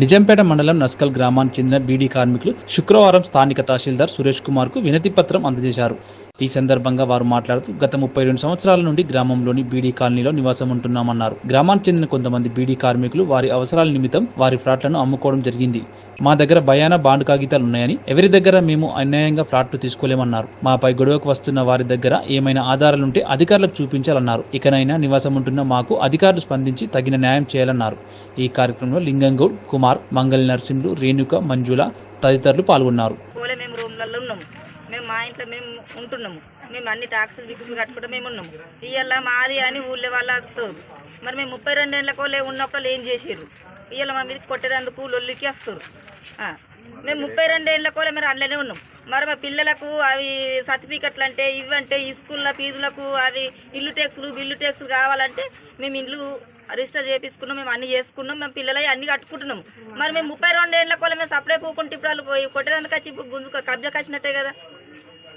నిజంపేట మండలం నస్కల్ గ్రామానికి చెందిన బీడీ కార్మికులు శుక్రవారం స్థానిక తహసీల్దార్ సురేష్ కుమార్కు వినతి పత్రం అందజేశారు. ఈ సందర్భంగా వారు మాట్లాడుతూ గత ముప్పై రెండు సంవత్సరాల నుండి గ్రామంలోని బీడీ కాలనీలో నివాసం ఉంటున్నామన్నారు. గ్రామానికి చెందిన కొంతమంది బీడీ కార్మికులు వారి అవసరాల నిమిత్తం వారి ఫ్లాట్లను అమ్ముకోవడం జరిగింది. మా దగ్గర భయాన బాండ్ కాగితాలు ఉన్నాయని ఎవరి దగ్గర మేము అన్యాయంగా ఫ్లాట్లు తీసుకోలేమన్నారు. మాపై గొడవకు వస్తున్న వారి దగ్గర ఏమైనా ఆధారాలుంటే అధికారులకు చూపించాలన్నారు. ఇకనైనా నివాసం ఉంటున్న మాకు అధికారులు స్పందించి తగిన న్యాయం చేయాలన్నారు. ఈ కార్యక్రమంలో లింగంగౌడ్ కుమార్ మంగళ నరసింహులు రేణుక మంజుల తదితరులు పాల్గొన్నారు. మేము రూమ్లలో ఉన్నాము. మేము మా ఇంట్లో మేము ఉంటున్నాము. మేము అన్ని టాక్సులు బిక్సులు కట్టుకుంటూ మేము ఉన్నాము. ఇవాళ మాది అని ఊళ్ళో వాళ్ళు వస్తారు. మరి మేము ముప్పై రెండేళ్ళ కోలే ఉన్నప్పుడు ఏం చేసారు ఇవాళ మా మీద కొట్టేదందుకు లొల్లికి వస్తారు. మేము ముప్పై రెండేళ్ళ కోలే మరి అందులోనే ఉన్నాం మరి మా పిల్లలకు అవి సర్టిఫికెట్లు అంటే ఇవంటే ఈ స్కూళ్ళ ఫీజులకు అవి ఇల్లు ట్యాక్సులు బిల్లు ట్యాక్సులు కావాలంటే మేము ఇల్లు రిజిస్టర్ చేపించుకున్నాం మేము అన్ని చేసుకున్నాం మేము పిల్లలవి అన్ని కట్టుకుంటున్నాం. మరి మేము ముప్పై రెండు ఏళ్ళ కూడా మేము సపరేట్ పోకుంటే ఇప్పుడు వాళ్ళు పోయి కొట్టేదానికి వచ్చి ఇప్పుడు గుంజు కబ్జా కచ్చినట్టే కదా.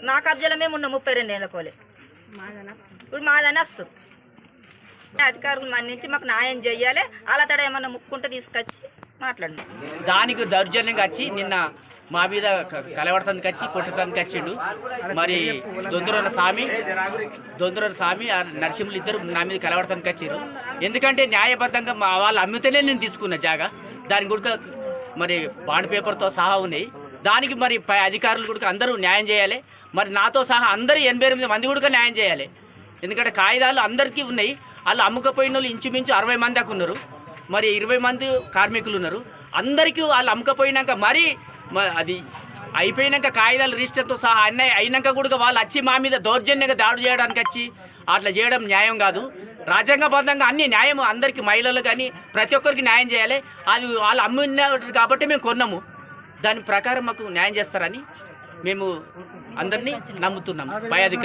మా కబ్జాలో మేము ఉన్నాం ముప్పై రెండు ఏళ్ళ కోలే. ఇప్పుడు మాదని వస్తుంది. అధికారులు మన్నించి మాకు న్యాయం చెయ్యాలి. అలా తడ ఏమన్నా ముక్కుంటే తీసుకొచ్చి మాట్లాడినాం. దానికి దౌర్జన్యంగా వచ్చి నిన్న మా మీద కలవడతానికి వచ్చి కొట్టడానికి వచ్చిండు మరి దొందరన స్వామి దొందరన స్వామి ఆ నరసింహులు ఇద్దరు నా మీద కలవడతానికి వచ్చారు ఎందుకంటే న్యాయబద్ధంగా మా వాళ్ళు అమ్మితేనే నేను తీసుకున్న జాగా. దాని కూడా మరి బాండ్ పేపర్తో సహా ఉన్నాయి. దానికి మరి పై అధికారులు కూడా అందరూ న్యాయం చేయాలి. మరి నాతో సహా అందరూ ఎనభై ఎనిమిది మంది కూడా న్యాయం చేయాలి. ఎందుకంటే కాగితాలు అందరికీ ఉన్నాయి. వాళ్ళు అమ్ముకపోయిన వాళ్ళు ఇంచుమించు అరవై మంది దాకా ఉన్నారు. మరి ఇరవై మంది కార్మికులు ఉన్నారు అందరికీ వాళ్ళు అమ్మకపోయినాక మరి అది అయిపోయినాక కాగితాలు రిజిస్టర్తో సహా అన్నీ అయినాక కూడా వాళ్ళు వచ్చి మా మీద దౌర్జన్యంగా దాడి చేయడానికి వచ్చి అట్లా చేయడం న్యాయం కాదు. రాజ్యాంగబద్ధంగా అన్ని న్యాయం అందరికీ మహిళలు కానీ ప్రతి ఒక్కరికి న్యాయం చేయాలి. అది వాళ్ళు అమ్మినారు కాబట్టి మేము కొన్నాము. దాని ప్రకారం మాకు న్యాయం చేస్తారని మేము అందరినీ నమ్ముతున్నాము. పై